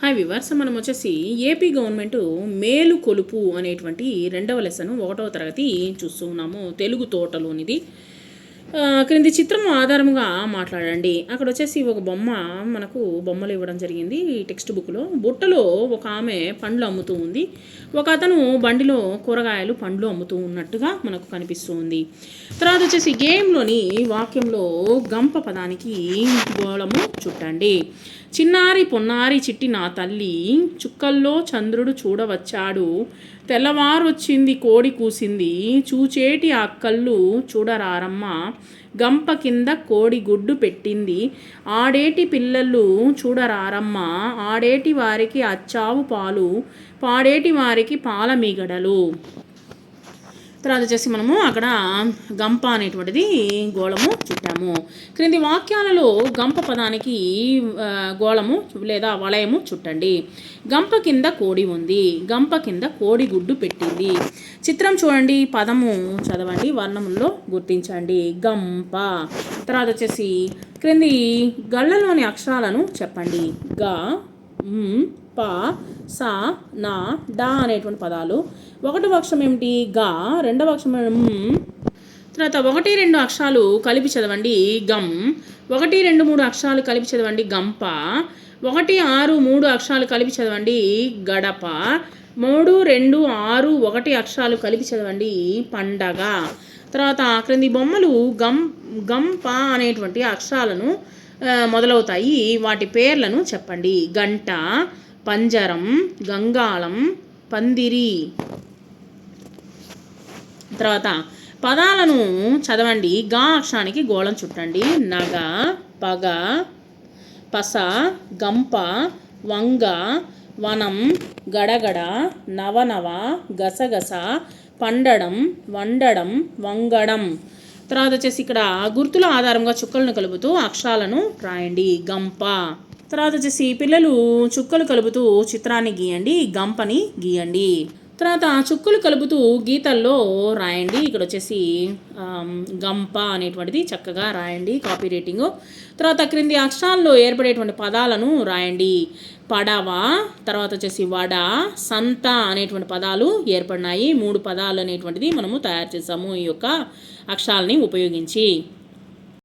Hi viewers మనం వచ్చేసి AP government మేలు కొలుపు అనేటువంటి రెండవ లెసన్ ఒకటవ తరగతి చూస్తూ ఉన్నాము తెలుగు తోటలోనిది. క్రింది చిత్రం ఆధారంగా మాట్లాడండి. అక్కడ వచ్చేసి ఒక బొమ్మ మనకు బొమ్మలు ఇవ్వడం జరిగింది ఈ టెక్స్ట్ బుక్లో. బుట్టలో ఒక ఆమె పండ్లు అమ్ముతూ ఉంది. ఒక అతను బండిలో కూరగాయలు పండ్లు అమ్ముతూ ఉన్నట్టుగా మనకు కనిపిస్తూ ఉంది తర్వాత వచ్చేసి గేమ్లోని వాక్యంలో గంప పదానికి గోళము చుట్టండి. చిన్నారి పొన్నారి చిట్టి నా తల్లి చుక్కల్లో చంద్రుడు చూడవచ్చాడు. తెల్లవారొచ్చింది కోడి కూసింది. చూచేటి ఆ కళ్ళు చూడరారమ్మ. గంప కింద కోడి గుడ్డు పెట్టింది. ఆడేటి పిల్లలు చూడరారమ్మ. ఆడేటి వారికి అచ్చావు పాలు పాడేటి వారికి పాల మీగడలు తర్వాత వచ్చేసి మనము అక్కడ గంప అనేటువంటిది గోళము చుట్టాము క్రింది వాక్యాలలో గంప పదానికి గోళము లేదా వలయము చుట్టండి. గంప కింద కోడి ఉంది. గంప కింద కోడి గుడ్డు పెట్టింది. చిత్రం చూడండి పదము చదవండి వర్ణముల్లో గుర్తించండి. గంప. తర్వాత వచ్చేసి క్రింది గళ్ళలోని అక్షరాలను చెప్పండి. గ ప స నా డా అనేటువంటి పదాలు. ఒకటవ అక్షరం ఏమిటి? గా. రెండవ అక్షరం తర్వాత ఒకటి రెండు అక్షరాలు కలిపి చదవండి. గమ్ ఒకటి రెండు మూడు అక్షరాలు కలిపి చదవండి. గంప. ఒకటి ఆరు మూడు అక్షరాలు కలిపి చదవండి. గడప. మూడు రెండు ఆరు ఒకటి అక్షరాలు కలిపి చదవండి. పండగ. తర్వాత క్రింది బొమ్మలు గం గంప అనేటువంటి అక్షరాలను మొదలవుతాయి. వాటి పేర్లను చెప్పండి. గంట పంజరం గంగాళం పందిరి. తర్వాత పదాలను చదవండి. గా అక్షరానికి గోళం చుట్టండి. నగ పగ పస గంప వంగ వనం గడగడ నవనవ గసగస పండడం వండడం వంగడం. తర్వాత వచ్చేసి ఇక్కడ గుర్తుల ఆధారంగా చుక్కలను కలుపుతూ అక్షరాలను రాయండి. గంప. తర్వాత వచ్చేసి పిల్లలు చుక్కలు కలుపుతూ చిత్రాన్ని గీయండి. గంపని గీయండి. తర్వాత చుక్కలు కలుపుతూ గీతల్లో రాయండి. ఇక్కడ వచ్చేసి గంప అనేటువంటిది చక్కగా రాయండి కాపీ రేటింగ్. తర్వాత క్రింది అక్షరాల్లో ఏర్పడేటువంటి పదాలను రాయండి. పడవ తర్వాత వచ్చేసి వడ సంత అనేటువంటి పదాలు ఏర్పడినాయి. మూడు పదాలు అనేటువంటిది మనము తయారు చేసాము ఈ యొక్క అక్షరాలని ఉపయోగించి.